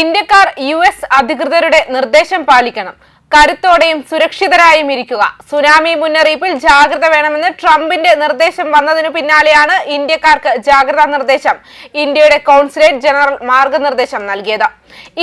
ഇന്ത്യക്കാർ U S അധികൃതരുടെ നിർദ്ദേശം പാലിക്കണം. കരുത്തോടെയും സുരക്ഷിതരായും ഇരിക്കുക. സുനാമി മുന്നറിയിപ്പിൽ ജാഗ്രത വേണമെന്ന് ട്രംപിന്റെ നിർദ്ദേശം വന്നതിനു പിന്നാലെയാണ് ഇന്ത്യക്കാർക്ക് ജാഗ്രതാ നിർദ്ദേശം ഇന്ത്യയുടെ കോൺസുലേറ്റ് ജനറൽ മാർഗനിർദ്ദേശം നൽകിയത്.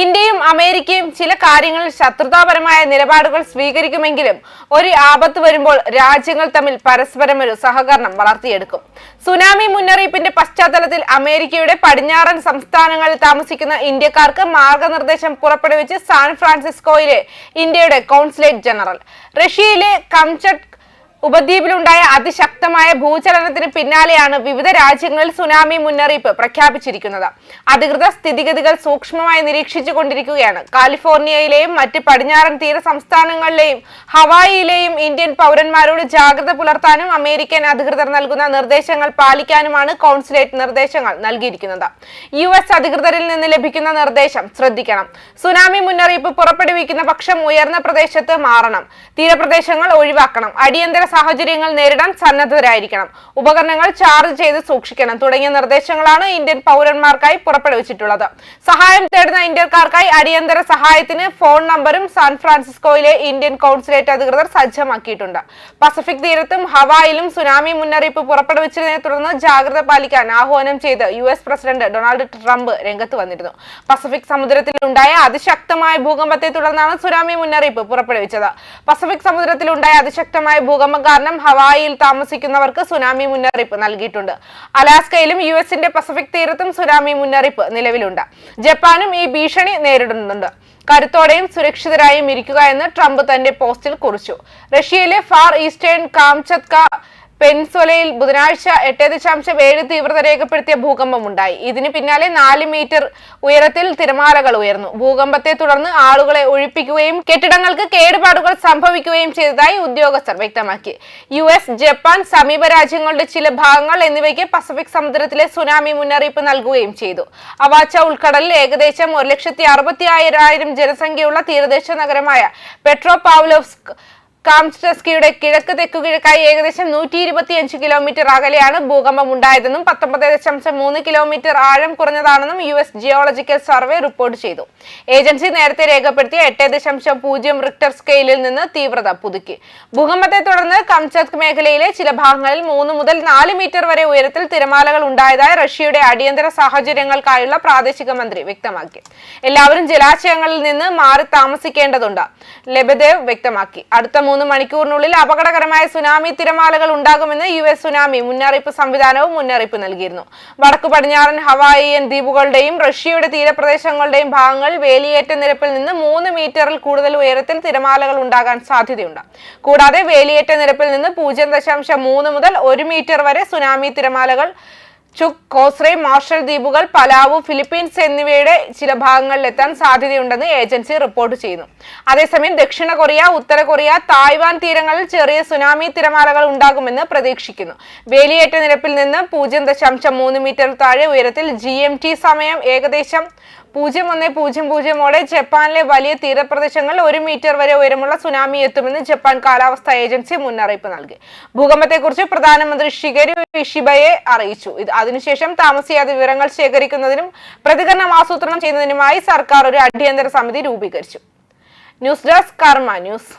ഇന്ത്യയും അമേരിക്കയും ചില കാര്യങ്ങളിൽ ശത്രുതാപരമായ നിലപാടുകൾ സ്വീകരിക്കുമെങ്കിലും ഒരു ആപത്ത് വരുമ്പോൾ രാജ്യങ്ങൾ തമ്മിൽ പരസ്പരം ഒരു സഹകരണം വളർത്തിയെടുക്കും. സുനാമി മുന്നറിയിപ്പിന്റെ പശ്ചാത്തലത്തിൽ അമേരിക്കയുടെ പടിഞ്ഞാറൻ സംസ്ഥാനങ്ങളിൽ താമസിക്കുന്ന ഇന്ത്യക്കാർക്ക് മാർഗനിർദ്ദേശം പുറപ്പെടുവിച്ച് സാൻ ഫ്രാൻസിസ്കോയിലെ ഇന്ത്യയുടെ കോൺസുലേറ്റ് ജനറൽ റഷ്യയിലെ കംചട്ട് ഉപദ്വീപിലുണ്ടായ അതിശക്തമായ ഭൂചലനത്തിന് പിന്നാലെയാണ് വിവിധ രാജ്യങ്ങളിൽ സുനാമി മുന്നറിയിപ്പ് പ്രഖ്യാപിച്ചിരിക്കുന്നത്. അധികൃതർ സ്ഥിതിഗതികൾ സൂക്ഷ്മമായി നിരീക്ഷിച്ചുകൊണ്ടിരിക്കുകയാണ്. കാലിഫോർണിയയിലെയും മറ്റ് പടിഞ്ഞാറൻ തീര സംസ്ഥാനങ്ങളിലെയും ഹവായിയിലെയും ഇന്ത്യൻ പൗരന്മാരോട് ജാഗ്രത പുലർത്താനും അമേരിക്കൻ അധികൃതർ നൽകുന്ന നിർദ്ദേശങ്ങൾ പാലിക്കാനുമാണ് കോൺസുലേറ്റ് നിർദ്ദേശങ്ങൾ നൽകിയിരിക്കുന്നത്. യു എസ് അധികൃതരിൽ നിന്ന് ലഭിക്കുന്ന നിർദ്ദേശം ശ്രദ്ധിക്കണം. സുനാമി മുന്നറിയിപ്പ് പുറപ്പെടുവിക്കുന്ന പക്ഷം ഉയർന്ന പ്രദേശത്ത് മാറണം. തീരപ്രദേശങ്ങൾ ഒഴിവാക്കണം. അടിയന്തര സാഹചര്യങ്ങൾ നേരിടാൻ സന്നദ്ധരായിരിക്കണം. ഉപകരണങ്ങൾ ചാർജ് ചെയ്ത് സൂക്ഷിക്കണം തുടങ്ങിയ നിർദ്ദേശങ്ങളാണ് ഇന്ത്യൻ പൗരന്മാർക്കായി പുറപ്പെടുവിച്ചിട്ടുള്ളത്. സഹായം തേടുന്ന ഇന്ത്യക്കാർക്കായി അടിയന്തര സഹായത്തിന് ഫോൺ നമ്പറും സാൻ ഫ്രാൻസിസ്കോയിലെ ഇന്ത്യൻ കോൺസുലേറ്റ് അധികൃതർ സജ്ജമാക്കിയിട്ടുണ്ട്. പസഫിക് തീരത്തും ഹവായിലും സുനാമി മുന്നറിയിപ്പ് പുറപ്പെടുവിച്ചതിനെ തുടർന്ന് ജാഗ്രത പാലിക്കാൻ ആഹ്വാനം ചെയ്ത് U S president Donald Trump രംഗത്ത് വന്നിരുന്നു. പസഫിക് സമുദ്രത്തിൽ ഉണ്ടായ അതിശക്തമായ ഭൂകമ്പത്തെ തുടർന്നാണ് സുനാമി മുന്നറിയിപ്പ് പുറപ്പെടുവിച്ചത്. പസഫിക് സമുദ്രത്തിൽ ഉണ്ടായ അതിശക്തമായ ഭൂകമ്പം കാരണം ഹവായിയിൽ താമസിക്കുന്നവർക്ക് സുനാമി മുന്നറിയിപ്പ് നൽകിയിട്ടുണ്ട്. അലാസ്കയിലും യു എസിന്റെ പസഫിക് തീരത്തും സുനാമി മുന്നറിയിപ്പ് നിലവിലുണ്ട്. ജപ്പാനും ഈ ഭീഷണി നേരിടുന്നുണ്ട്. കരുത്തോടെയും സുരക്ഷിതരായും ഇരിക്കുക എന്ന് ട്രംപ് തന്റെ പോസ്റ്റിൽ കുറിച്ചു. റഷ്യയിലെ ഫാർ ഈസ്റ്റേൺ കാംചത്ക പെൻസൊലയിൽ ബുധനാഴ്ച എട്ട് ദശാംശം ഏഴ് തീവ്രത രേഖപ്പെടുത്തിയ ഭൂകമ്പമുണ്ടായി ഇതിന് പിന്നാലെ നാല് മീറ്റർ ഉയരത്തിൽ തിരമാലകൾ ഉയർന്നു. ഭൂകമ്പത്തെ തുടർന്ന് ആളുകളെ ഒഴിപ്പിക്കുകയും കെട്ടിടങ്ങൾക്ക് കേടുപാടുകൾ സംഭവിക്കുകയും ചെയ്തതായി ഉദ്യോഗസ്ഥർ വ്യക്തമാക്കി. യു എസ് ജപ്പാൻ സമീപ രാജ്യങ്ങളുടെ ചില ഭാഗങ്ങൾ എന്നിവയ്ക്ക് പസഫിക് സമുദ്രത്തിലെ സുനാമി മുന്നറിയിപ്പ് നൽകുകയും ചെയ്തു. അവാച്ച ഉൾക്കടലിൽ ഏകദേശം ഒരു ലക്ഷത്തി അറുപത്തി ആയിരം ജനസംഖ്യയുള്ള തീരദേശ നഗരമായ പെട്രോ പാവ്ലോവ്സ്ക് കാംസ്റ്റസ്കിയുടെ കിഴക്ക് തെക്കു കിഴക്കായി ഏകദേശം നൂറ്റി ഇരുപത്തിയഞ്ച് കിലോമീറ്റർ അകലെയാണ് ഭൂകമ്പം ഉണ്ടായതെന്നും പത്തൊമ്പത് ദശാംശം മൂന്ന് കിലോമീറ്റർ ആഴം കുറഞ്ഞതാണെന്നും U S geological survey report ചെയ്തു. ഏജൻസി നേരത്തെ രേഖപ്പെടുത്തിയ എട്ട് ദശാംശം പൂജ്യം റിക്ടർ സ്കെയിലിൽ നിന്ന് തീവ്രത പുതുക്കി. ഭൂകമ്പത്തെ തുടർന്ന് കംചത് മേഖലയിലെ ചില ഭാഗങ്ങളിൽ മൂന്ന് മുതൽ നാല് മീറ്റർ വരെ ഉയരത്തിൽ തിരമാലകൾ ഉണ്ടായതായി റഷ്യയുടെ അടിയന്തര സാഹചര്യങ്ങൾക്കായുള്ള പ്രാദേശിക മന്ത്രി വ്യക്തമാക്കി. എല്ലാവരും ജലാശയങ്ങളിൽ നിന്ന് മാറി താമസിക്കേണ്ടതുണ്ട് ലബദേവ് വ്യക്തമാക്കി. അടുത്ത മൂന്ന് മണിക്കൂറിനുള്ളിൽ അപകടകരമായ സുനാമി തിരമാലകൾ ഉണ്ടാകുമെന്ന് യു എസ് സുനാമി മുന്നറിയിപ്പ് സംവിധാനവും മുന്നറിയിപ്പ് നൽകിയിരുന്നു. വടക്കു പടിഞ്ഞാറൻ ഹവായിയൻ ദ്വീപുകളുടെയും റഷ്യയുടെ തീരപ്രദേശങ്ങളുടെയും ഭാഗങ്ങൾ വേലിയേറ്റ നിരപ്പിൽ നിന്ന് മൂന്ന് മീറ്ററിൽ കൂടുതൽ ഉയരത്തിൽ തിരമാലകൾ ഉണ്ടാകാൻ സാധ്യതയുണ്ട്. കൂടാതെ വേലിയേറ്റ നിരപ്പിൽ നിന്ന് പൂജ്യം ദശാംശം മൂന്ന് മുതൽ ഒരു മീറ്റർ വരെ സുനാമി തിരമാലകൾ ചുക് കോസ്രെ മാർഷൽ ദ്വീപുകൾ പലാവു ഫിലിപ്പീൻസ് എന്നിവയുടെ ചില ഭാഗങ്ങളിൽ എത്താൻ സാധ്യതയുണ്ടെന്ന് ഏജൻസി റിപ്പോർട്ട് ചെയ്യുന്നു. അതേസമയം ദക്ഷിണ കൊറിയ ഉത്തര കൊറിയ തായ്വാൻ തീരങ്ങളിൽ ചെറിയ സുനാമി തിരമാലകൾ ഉണ്ടാകുമെന്ന് പ്രതീക്ഷിക്കുന്നു. വേലിയേറ്റ നിരപ്പിൽ നിന്ന് പൂജ്യം ദശാംശം മൂന്ന് മീറ്റർ താഴെ ഉയരത്തിൽ ജി എം ടി സമയം ഏകദേശം പൂജ്യം ഒന്ന് പൂജ്യം പൂജ്യമോടെ ജപ്പാനിലെ വലിയ തീരപ്രദേശങ്ങളിൽ ഒരു മീറ്റർ വരെ ഉയരമുള്ള സുനാമി എത്തുമെന്ന് ജപ്പാൻ കാലാവസ്ഥാ ഏജൻസി മുന്നറിയിപ്പ് നൽകി. ഭൂകമ്പത്തെക്കുറിച്ച് പ്രധാനമന്ത്രി ഷിഗരി ഇഷിബയെ അറിയിച്ചു. അതിനുശേഷം താമസിയാതെ വിവരങ്ങൾ ശേഖരിക്കുന്നതിനും പ്രതികരണം ആസൂത്രണം ചെയ്യുന്നതിനുമായി സർക്കാർ ഒരു അടിയന്തര സമിതി രൂപീകരിച്ചു. News desk Karma news.